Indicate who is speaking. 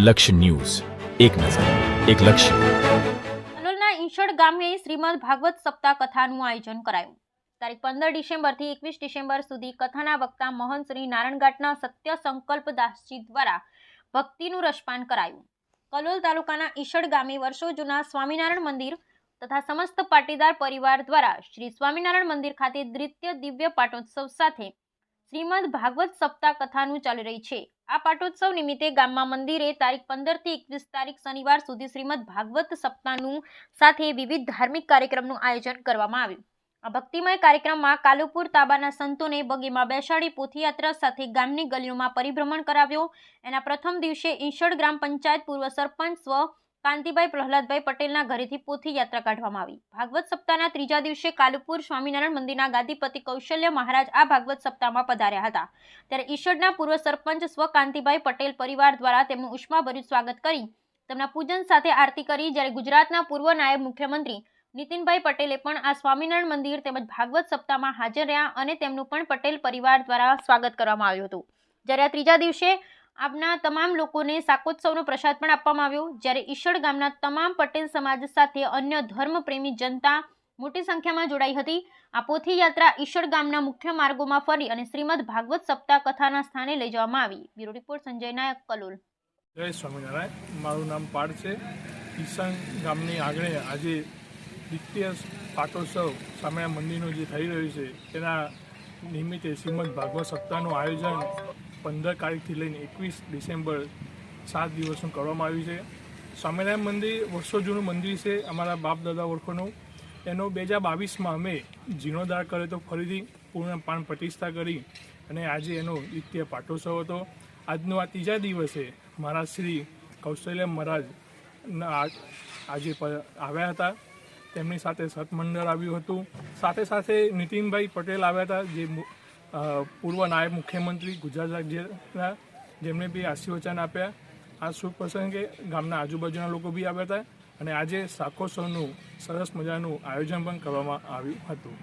Speaker 1: લક્ષ્ય ન્યૂઝ. એક નજર, એક લક્ષ્ય.
Speaker 2: કલોલના ઈંશડ ગામે શ્રીમદ ભાગવત સપ્તાહ કથાનું આયોજન કરાયું. તારીખ પંદર ડિસેમ્બરથી એકવીસ ડિસેમ્બર સુધી કથાના વક્તા મહંત શ્રી નારણઘાટના સત્ય સંકલ્પ દાસજી દ્વારા ભક્તિનું રસપાન કરાયું. કલોલ તાલુકાના ઈશડ ગામે વર્ષો જૂના સ્વામિનારાયણ મંદિર તથા સમસ્ત પાટીદાર પરિવાર દ્વારા શ્રી સ્વામિનારાયણ મંદિર ખાતે દ્વિતીય દિવ્ય પાટોત્સવ સાથે શ્રીમદ ભાગવત સપ્તાહ કથાનું ચાલી રહી છે. આ પાટોત્સવ નિમિત્તે ગામમાં મંદિરે તારીખ પંદરથી એકવીસ તારીખ શનિવાર સુધી શ્રીમદ ભાગવત સપ્તાહનું સાથે વિવિધ ધાર્મિક કાર્યક્રમનું આયોજન કરવામાં આવ્યું. આ ભક્તિમય કાર્યક્રમમાં કાલુપુર તાબાના સંતોને બગીમાં બેસાડી પોથીયાત્રા સાથે ગામની ગલીઓમાં પરિભ્રમણ કરાવ્યો. એના પ્રથમ દિવસે ઈંશડ ગ્રામ પંચાયત પૂર્વ સરપંચ સ્વ કાંતિભાઈ પ્રહલાદભાઈ પટેલના ઘરેથી પોથીયાત્રા કાઢવામાં આવી. ભાગવત સપ્તાહના ત્રીજા દિવસે કાલુપુર સ્વામિનારાયણ મંદિરના ગાદીપતિ કૌશલ્ય મહારાજ આ ભાગવત સપ્તાહમાં પધાર્યા હતા. ત્યારે ઈશડના પૂર્વ સરપંચ સ્વ કાંતિભાઈ પટેલ પરિવાર દ્વારા તેમનું ઉષ્માભર્યું સ્વાગત કરી તેમના પૂજન સાથે આરતી કરી. જ્યારે ગુજરાતના પૂર્વ નાયબ મુખ્યમંત્રી નીતિનભાઈ પટેલે પણ આ સ્વામિનારાયણ મંદિર તેમજ ભાગવત સપ્તાહમાં હાજર રહ્યા અને તેમનું પણ પટેલ પરિવાર દ્વારા સ્વાગત કરવામાં આવ્યું હતું. જ્યારે આ ત્રીજા દિવસે આપના તમામ લોકોને શાકોત્સવનો પ્રસાદ પણ આપવામાં આવ્યો. જ્યારે ઈશ્વર ગામના તમામ પટેલ સમાજ સાથે અન્ય ધર્મપ્રેમી જનતા મોટી સંખ્યામાં જોડાઈ હતી. આ પોથી યાત્રા ઈશ્વર ગામના મુખ્ય માર્ગોમાં ફરી અને શ્રીમદ ભાગવત સપ્તાહ કથાના સ્થાને લઈ જવામાં આવી. Bureau report, Sanjay Nayak, Kalol.
Speaker 3: જય સ્વામિનારાયણ. મારું નામ પાડ છે. ઈશાન ગામની આગળ આજે દ્વિતીય પાટોત્સવ સામે મંદિરનું જે થઈ રહ્યું છે, તેના નિમિત્તે શ્રીમદ ભાગવત સપ્તાહનું આયોજન પંદર તારીખથી લઈને એકવીસ ડિસેમ્બર સાત દિવસનું કરવામાં આવ્યું છે. સ્વામિનારાયણ મંદિર, વર્ષો જૂનું મંદિર છે અમારા બાપ દાદા ઓળખોનું. એનો બે હજાર બાવીસમાં અમે જીર્ણોદ્ધાર કર્યો તો ફરીથી પૂર્ણ પાન પ્રતિષ્ઠા કરી અને આજે એનો દ્વિતીય પાટોત્સવ હતો. આજનો આ ત્રીજા દિવસે મહારાજ શ્રી કૌશલ્ય મહારાજ આજે આવ્યા હતા. તેમની સાથે સતમંડળ આવ્યું હતું. સાથે સાથે નીતિનભાઈ પટેલ આવ્યા હતા, જે પૂર્વ નાયબ મુખ્યમંત્રી ગુજરાત રાજ્યના જેમણે બી આશીર્વચન આપ્યા. આ શુભ પ્રસંગે ગામના આજુબાજુના લોકો બી આવ્યા હતા અને આજે શાકોત્સવનું સરસ મજાનું આયોજન પણ કરવામાં આવ્યું હતું.